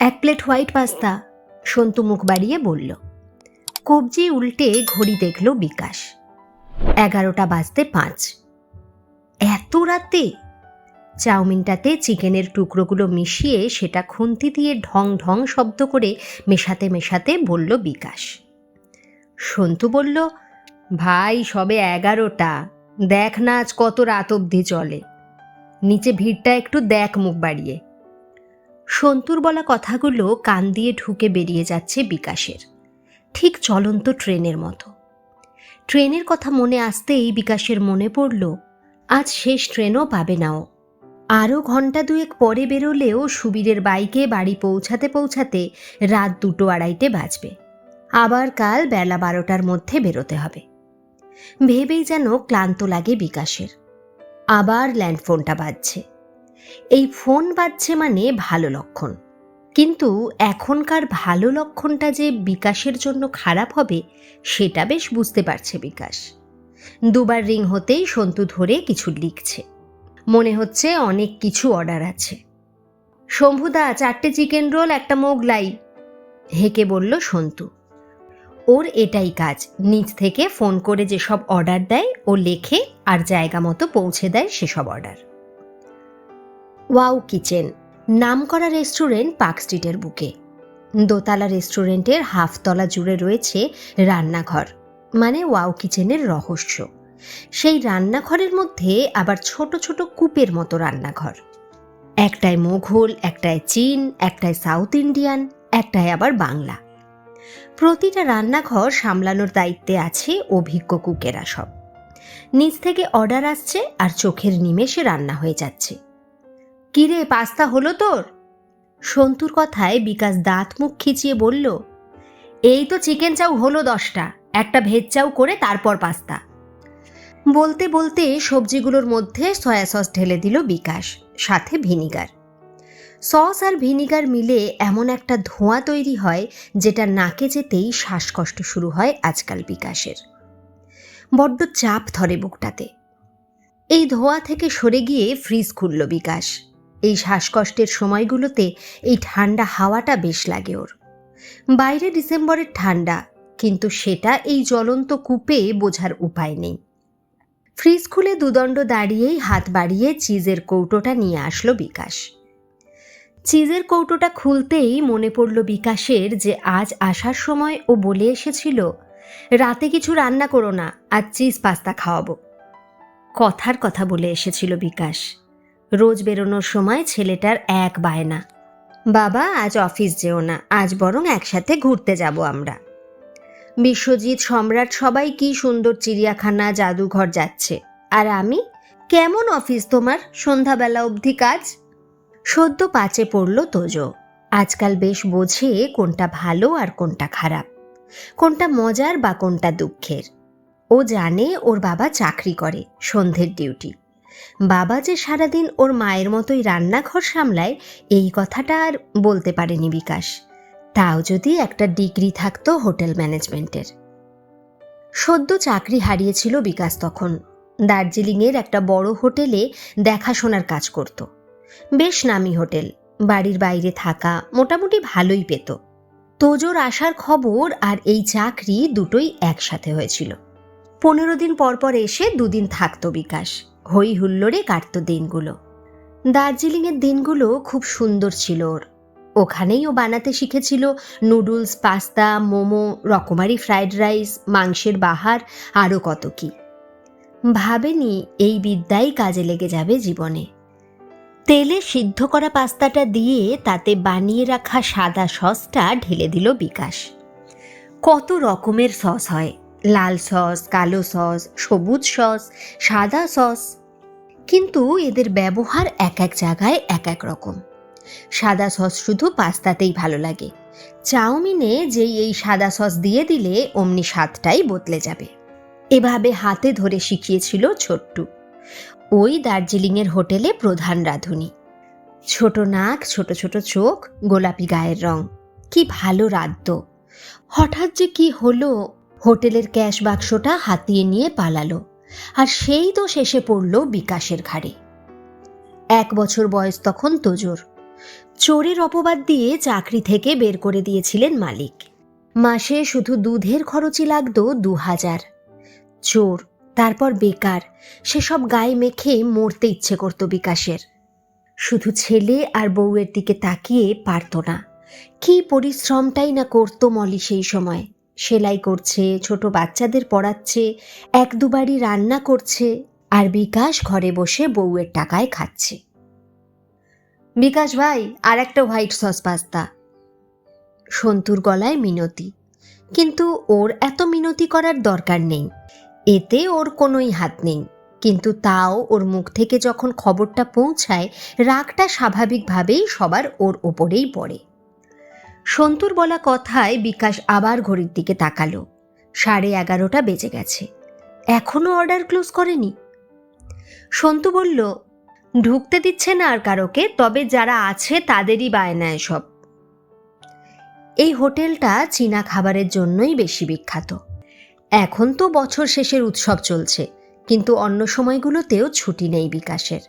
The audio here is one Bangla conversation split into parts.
এক প্লেট হোয়াইট পাস্তা। সন্তু মুখ বাড়িয়ে বলল, কবজি উল্টে ঘড়ি দেখল বিকাশ। এগারোটা বাজতে পাঁচ। এত রাতে? চাউমিনটাতে চিকেনের টুকরোগুলো মিশিয়ে সেটা খুন্তি দিয়ে ঢং ঢং শব্দ করে মেশাতে মেশাতে বলল বিকাশ। সন্তু বলল, ভাই, সবে এগারোটা। দেখ না আজ কত রাত অবধি চলে। নিচে ভিড়টা একটু দেখ মুখ বাড়িয়ে। সন্তুর বলা কথাগুলো কান দিয়ে ঢুকে বেরিয়ে যাচ্ছে বিকাশের। ঠিক চলন্ত ট্রেনের মতো। ট্রেনের কথা মনে আসতেই বিকাশের মনে পড়ল, আজ শেষ ট্রেনও পাবে নাও আরও ঘণ্টা দুয়েক পরে বেরোলেও সুবীরের বাইকে বাড়ি পৌঁছাতে পৌঁছাতে রাত দুটো আড়াইটে বাজবে। আবার কাল বেলা বারোটার মধ্যে বেরোতে হবে। ভেবেই যেন ক্লান্ত লাগে বিকাশের। আবার ল্যান্ডফোনটা বাজছে। এই ফোন বাজছে মানে ভালো লক্ষণ। কিন্তু এখনকার ভালো লক্ষণটা যে বিকাশের জন্য খারাপ হবে, সেটা বেশ বুঝতে পারছে বিকাশ। দুবার রিং হতেই সন্তু ধরে কিছু লিখছে। মনে হচ্ছে অনেক কিছু অর্ডার আছে। শম্ভুদা, চারটে চিকেন রোল, একটা মোগলাই। হেঁকে বলল সন্তু। ওর এটাই কাজ নিজ থেকে ফোন করে যেসব অর্ডার দেয়, ও লেখে আর জায়গা মতো পৌঁছে দেয় সেসব অর্ডার। ওয়াও কিচেন, নামকরা রেস্টুরেন্ট পার্ক স্ট্রিটের বুকে। দোতলা রেস্টুরেন্টের হাফতলা জুড়ে রয়েছে রান্নাঘর মানে ওয়াও কিচেনের রহস্য। সেই রান্নাঘরের মধ্যে আবার ছোট ছোট কূপের মতো রান্নাঘর। একটায় মোঘল, একটায় চীন, একটায় সাউথ ইন্ডিয়ান, একটায় আবার বাংলা। প্রতিটা রান্নাঘর সামলানোর দায়িত্বে আছে অভিজ্ঞ কুকেরা সব। নিচ থেকে অর্ডার আসছে আর চোখের নিমেষে রান্না হয়ে যাচ্ছে। কিরে, পাস্তা হলো তোর? সন্তুর কথায় বিকাশ দাঁত মুখ খিচিয়ে বলল, এই তো চিকেন চাউ হলো দশটা, একটা ভেজ চাউ করে তারপর পাস্তা। বলতে বলতে সবজিগুলোর মধ্যে সয়া সস ঢেলে দিল বিকাশ, সাথে ভিনিগার। সস আর ভিনিগার মিলে এমন একটা ধোঁয়া তৈরি হয়, যেটা নাকে যেতেই শ্বাসকষ্ট শুরু হয় আজকাল বিকাশের। বড্ড চাপ ধরে বুকটাতে। এই ধোঁয়া থেকে সরে গিয়ে ফ্রিজ খুলল বিকাশ। এই শ্বাসকষ্টের সময়গুলোতে এই ঠান্ডা হাওয়াটা বেশ লাগে ওর। বাইরে ডিসেম্বরের ঠান্ডা, কিন্তু সেটা এই জ্বলন্ত কূপে বোঝার উপায় নেই। ফ্রিজ খুলে দুদণ্ড দাঁড়িয়েই হাত বাড়িয়ে চিজের কৌটোটা নিয়ে আসলো বিকাশ। চিজের কৌটোটা খুলতেই মনে পড়ল বিকাশের যে আজ আসার সময় ও বলে এসেছিল, রাতে কিছু রান্না করো না, আর চিজ পাস্তা খাওয়াবো। কথার কথা বলে এসেছিল বিকাশ। রোজ বেরোনোর সময় ছেলেটার এক বায়না। বাবা, আজ অফিস যেও না, আজ বরং একসাথে ঘুরতে যাব আমরা। বিশ্বজিৎ, সম্রাট, সবাই কি সুন্দর চিড়িয়াখানা, জাদুঘর যাচ্ছে। আর আমি? কেমন অফিস তোমার? সন্ধ্যাবেলা অবধি কাজ? সদ্য পাচে পড়ল তোজো। আজকাল বেশ বোঝে কোনটা ভালো আর কোনটা খারাপ, কোনটা মজার বা কোনটা দুঃখের। ও জানে ওর বাবা চাকরি করে, সন্ধ্যের ডিউটি। বাবা যে সারাদিন ওর মায়ের মতোই রান্নাঘর সামলায়, এই কথাটা আর বলতে পারেনি বিকাশ। তাও যদি একটা ডিগ্রি থাকতো হোটেল ম্যানেজমেন্টের। সদ্য চাকরি হারিয়েছিল বিকাশ তখন। দার্জিলিংয়ের একটা বড় হোটেলে দেখাশোনার কাজ করত। বেশ নামি হোটেল, বাড়ির বাইরে থাকা মোটামুটি ভালোই পেত। তোজোর আসার খবর আর এই চাকরি দুটোই একসাথে হয়েছিল। পনেরো দিন পর পর এসে দুদিন থাকতো বিকাশ। হই হুল্লোড়ে কাটত দিনগুলো। দার্জিলিংয়ের দিনগুলো খুব সুন্দর ছিল ওর। ওখানেই ও বানাতে শিখেছিল নুডলস, পাস্তা, মোমো, রকমারি ফ্রাইড রাইস, মাংসের বাহার, আরও কত কি। ভাবেনি এই বিদ্যাই কাজে লেগে যাবে জীবনে। তেলে সিদ্ধ করা পাস্তাটা দিয়ে তাতে বানিয়ে রাখা সাদা সসটা ঢেলে দিল বিকাশ। কত রকমের সস হয়। লাল সস, কালো সস, সবুজ সস, সাদা সস। কিন্তু এদের ব্যবহার এক এক জায়গায় এক এক রকম। সাদা সস শুধু পাস্তাতেই ভালো লাগে। চাউমিনে যেই এই সাদা সস দিয়ে দিলে অমনি স্বাদটাই বদলে যাবে। এভাবে হাতে ধরে শিখিয়েছিল ছোট্টু। ওই দার্জিলিংয়ের হোটেলে প্রধান রাঁধুনি। ছোট নাক, ছোট ছোট চোখ, গোলাপি গায়ের রং। কি ভালো রাঁধত। হঠাৎ যে কি হলো হোটেলের ক্যাশ বাক্সটা হাতিয়ে নিয়ে পালালো, আর সেই তো শেষে পড়ল বিকাশের ঘাড়ে। এক বছর বয়স তখন তোজোর। চোরের অপবাদ দিয়ে চাকরি থেকে বের করে দিয়েছিলেন মালিক। মাসে শুধু দুধের খরচই লাগতো দু হাজার চোর, তারপর বেকার, সেসব গায়ে মেখে মরতে ইচ্ছে করত বিকাশের। শুধু ছেলে আর বউয়ের দিকে তাকিয়ে পারত না। কি পরিশ্রমটাই না করতো মলি সেই সময়। সেলাই করছে, ছোট বাচ্চাদের পড়াচ্ছে, এক দুবারই রান্না করছে আর বিকাশ ঘরে বসে বউয়ের টাকায় খাচ্ছে। বিকাশ ভাই, আর একটা হোয়াইট সস পাস্তা। সন্তুর গলায় মিনতি। কিন্তু ওর এত মিনতি করার দরকার নেই। এতে ওর কোনোই হাত নেই। কিন্তু তাও ওর মুখ থেকে যখন খবরটা পৌঁছায়, রাগটা স্বাভাবিকভাবেই সবার ওর ওপরেই পড়ে। সন্তুর বলা কথায় বিকাশ আবার ঘড়ির দিকে তাকালো। সাড়ে এগারোটা বেজে গেছে। এখনও অর্ডার ক্লোজ করেনি। সন্তু বলল, ঢুকতে দিচ্ছে না আর কারোকে, তবে যারা আছে তাদেরই বায়না এসব এই হোটেলটা চীনা খাবারের জন্যই বেশি বিখ্যাত। এখন তো বছর শেষের উৎসব চলছে, কিন্তু অন্য সময়গুলোতেও ছুটি নেই বিকাশের।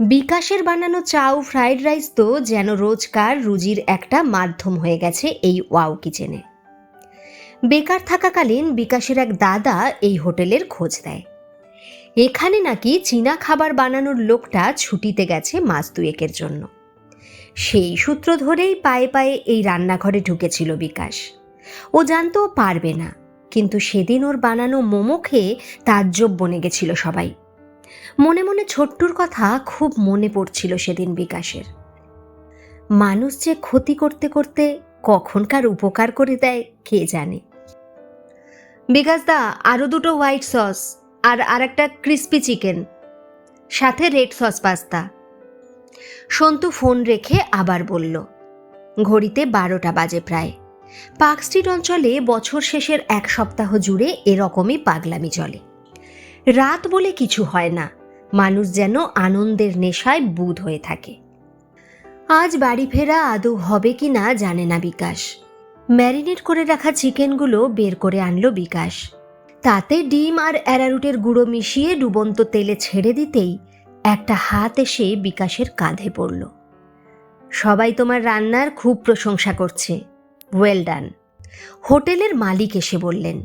বিকাশের বানানো চাউ, ফ্রাইড রাইস তো যেন রোজকার রুজির একটা মাধ্যম হয়ে গেছে এই ওয়াও কিচেনে। বেকার থাকাকালীন বিকাশের এক দাদা এই হোটেলের খোঁজ দেয় এখানে নাকি চীনা খাবার বানানোর লোকটা ছুটিতে গেছে মাস দুয়েকের জন্য। সেই সূত্র ধরেই পায়ে পায়ে এই রান্নাঘরে ঢুকেছিল বিকাশ। ও জানতো পারবে না, কিন্তু সেদিন ওর বানানো মোমো খেয়ে তাজ্জব বনে গেছিল সবাই। মনে মনে ছোট্টুর কথা খুব মনে পড়ছিল সেদিন বিকাশের। মানুষ যে ক্ষতি করতে করতে কখনকার উপকার করে দেয়, কে জানে? বিকাশ দা আরও দুটো হোয়াইট সস আর আর একটা ক্রিস্পি চিকেন, সাথে red sauce pasta. Santu phone রেখে আবার বলল, ঘড়িতে বারোটা বাজে প্রায়। পার্ক স্ট্রিট অঞ্চলে বছর শেষের এক সপ্তাহ জুড়ে এরকমই পাগলামি চলে। রাত বলে কিছু হয় না। মানুষ যেন আনন্দের নেশায় বুধ হয়ে থাকে। আজ বাড়ি ফেরা আদৌ হবে কি না জানে না বিকাশ। ম্যারিনেট করে রাখা চিকেনগুলো বের করে আনলো বিকাশ। তাতে ডিম আর অ্যারারুটের গুঁড়ো মিশিয়ে ডুবন্ত তেলে ছেড়ে দিতেই একটা হাত এসে বিকাশের কাঁধে পড়ল। সবাই তোমার রান্নার খুব প্রশংসা করছে। ওয়েল ডান হোটেলের মালিক এসে বললেন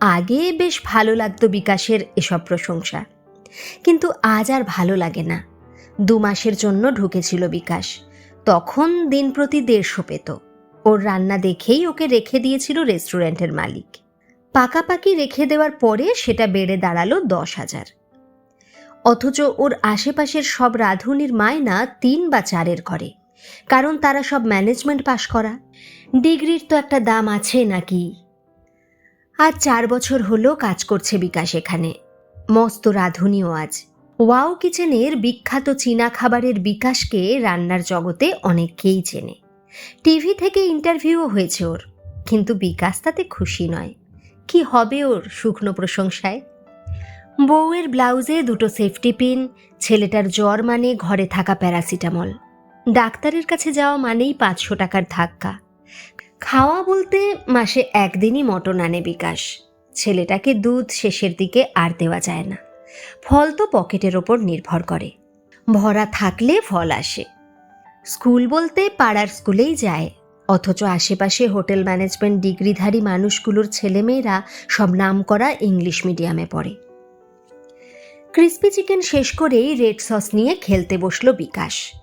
আগে বেশ ভালো লাগতো বিকাশের এসব প্রশংসা। কিন্তু আজ আর ভালো লাগে না। দু মাসের জন্য ঢুকেছিল বিকাশ। তখন দিন প্রতি দেড়শো পেত। ওর রান্না দেখেই ওকে রেখে দিয়েছিল রেস্টুরেন্টের মালিক। পাকাপাকি রেখে দেওয়ার পরে সেটা বেড়ে দাঁড়াল দশ হাজার। অথচ ওর আশেপাশের সব রাঁধুনির মায়না তিন বা চারের ঘরে। কারণ তারা সব ম্যানেজমেন্ট পাশ করা। ডিগ্রির তো একটা দাম আছে নাকি? আজ চার বছর হলো কাজ করছে বিকাশ এখানে। মস্ত রাঁধুনিও আজ। ওয়াও কিচেনের বিখ্যাত চীনা খাবারের বিকাশকে রান্নার জগতে অনেককেই চেনে। টিভি থেকে ইন্টারভিউও হয়েছে ওর। কিন্তু বিকাশ তাতে খুশি নয়। কি হবে ওর শুকনো প্রশংসায়? বউয়ের ব্লাউজে দুটো সেফটি পিন, ছেলেটার জ্বর মানে ঘরে থাকা প্যারাসিটামল। ডাক্তারের কাছে যাওয়া মানেই পাঁচশো টাকার ধাক্কা। খাওয়া বলতে মাসে একদিনই মটন আনে বিকাশ। ছেলেটাকে দুধ শেষের দিকে আর দেওয়া যায় না। ফল তো পকেটের ওপর নির্ভর করে। ভরা থাকলে ফল আসে। স্কুল বলতে পাড়ার স্কুলেই যায়। অথচ আশেপাশে হোটেল ম্যানেজমেন্ট ডিগ্রিধারী মানুষগুলোর ছেলেমেয়েরা সব নামকরা ইংলিশ মিডিয়ামে পড়ে। ক্রিস্পি চিকেন শেষ করেই রেড সস নিয়ে খেলতে বসল বিকাশ।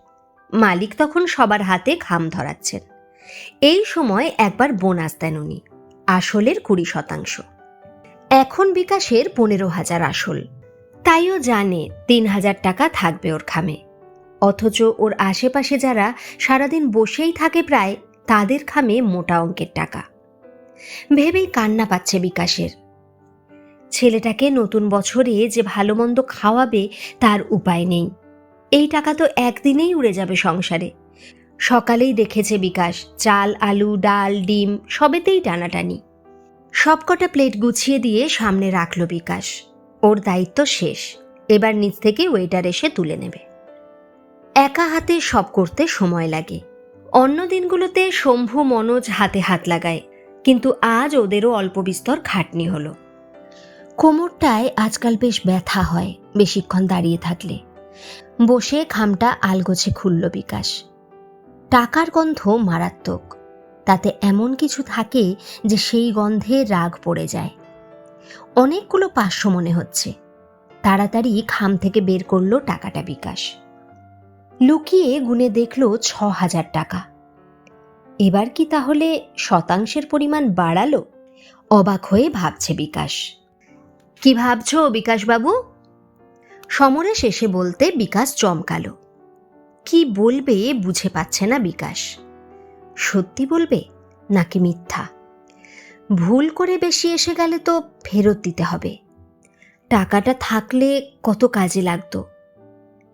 মালিক তখন সবার হাতে খাম ধরাচ্ছেন। এই সময় একবার বোনাস দেন উনি, আসলের কুড়ি শতাংশ। এখন বিকাশের পনেরো হাজার আসল। তাইও জানে তিন হাজার টাকা থাকবে ওর খামে। অথচ ওর আশেপাশে যারা সারাদিন বসেই থাকে প্রায়, তাদের খামে মোটা অঙ্কের টাকা। ভেবেই কান্না পাচ্ছে বিকাশের। ছেলেটাকে নতুন বছরে যে ভালো মন্দ খাওয়াবে তার উপায় নেই। এই টাকা তো একদিনেই উড়ে যাবে সংসারে। সকালেই দেখেছে বিকাশ, চাল, আলু, ডাল, ডিম, সবেতেই টানাটানি। সবকটা প্লেট গুছিয়ে দিয়ে সামনে রাখল বিকাশ। ওর দায়িত্ব শেষ, এবার নিচ থেকে ওয়েটার এসে তুলে নেবে। একা হাতে সব করতে সময় লাগে। অন্য দিনগুলোতে শম্ভু, মনোজ হাতে হাত লাগায়, কিন্তু আজ ওদেরও অল্প বিস্তর খাটনি হলো। কোমরটায় আজকাল বেশ ব্যথা হয়, বেশিক্ষণ দাঁড়িয়ে থাকলে। বসে খামটা আলগোছে খুলল বিকাশ। টাকার গন্ধ মারাত্মক। তাতে এমন কিছু থাকে যে সেই গন্ধে রাগ পড়ে যায়। অনেকগুলো পাঁচশো মনে হচ্ছে। তাড়াতাড়ি খাম থেকে বের করল টাকাটা বিকাশ। লুকিয়ে গুনে দেখল ছ হাজার টাকা। এবার কি তাহলে শতাংশের পরিমাণ বাড়ালো? অবাক হয়ে ভাবছে বিকাশ। কি ভাবছ বিকাশবাবু? সমরে শেষে বলতে বিকাশ চমকালো। কি বলবে বুঝে পাচ্ছে না বিকাশ। সত্যি বলবে নাকি মিথ্যা? ভুল করে বেশি এসে গেলে তো ফেরত দিতে হবে। টাকাটা থাকলে কত কাজে লাগতো।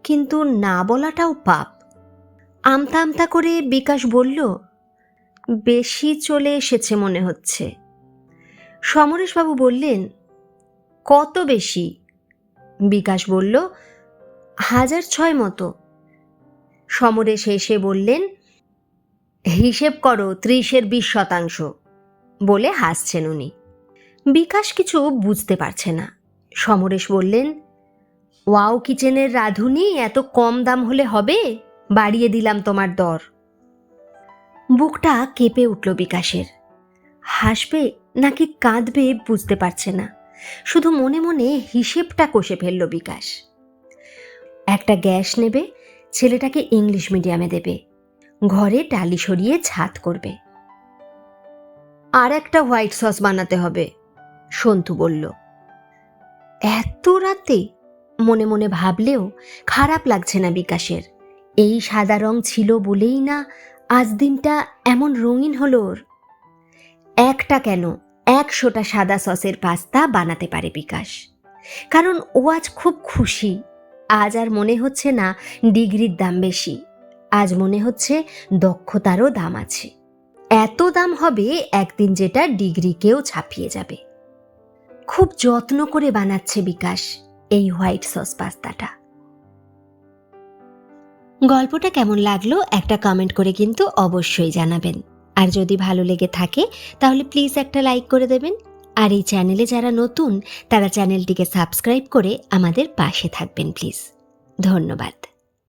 কিন্তু না বলাটাও পাপ। আমতা আমতা করে বিকাশ বলল, বেশি চলে এসেছে মনে হচ্ছে। সমরেশবাবু বললেন, কত বেশি? বিকাশ বলল, হাজার ছয় মতো। সমরেশ এসে বললেন, হিসেব করো ত্রিশের বিশ শতাংশ। বলে হাসছেন উনি। বিকাশ কিছু বুঝতে পারছে না। সমরেশ বললেন, ওয়াও কিচেনের রাঁধুনি, এত কম দাম হলে হবে? বাড়িয়ে দিলাম তোমার দর। বুকটা কেঁপে উঠল বিকাশের। হাসবে নাকি কাঁদবে বুঝতে পারছে না। শুধু মনে মনে হিসেবটা কষে ফেলল বিকাশ। একটা গ্যাস নেবে ছেলেটাকে ইংলিশ মিডিয়ামে দেবে। ঘরে টালি সরিয়ে ছাদ করবে। আর একটা হোয়াইট সস বানাতে হবে, সন্তু বলল। এত রাতে? মনে মনে ভাবলেও খারাপ লাগছে না বিকাশের। এই সাদা রং ছিল বলেই না আজ দিনটা এমন রঙিন হলো ওর। একটা কেন একশোটা সাদা সসের পাস্তা বানাতে পারে বিকাশ। কারণ ও আজ খুব খুশি। আজ আর মনে হচ্ছে না ডিগ্রির দাম বেশি। আজ মনে হচ্ছে দক্ষতারও দাম আছে। এত দাম হবে একদিন যেটা ডিগ্রিকেও ছাপিয়ে যাবে। খুব যত্ন করে বানাচ্ছে বিকাশ এই হোয়াইট সস পাস্তাটা। গল্পটা কেমন লাগল একটা কমেন্ট করে কিন্তু অবশ্যই জানাবেন। আর যদি ভালো লেগে থাকে, তাহলে প্লিজ একটা লাইক করে দেবেন। আর এই চ্যানেলে যারা নতুন তারা চ্যানেলটিকে সাবস্ক্রাইব করে আমাদের পাশে থাকবেন প্লিজ। ধন্যবাদ।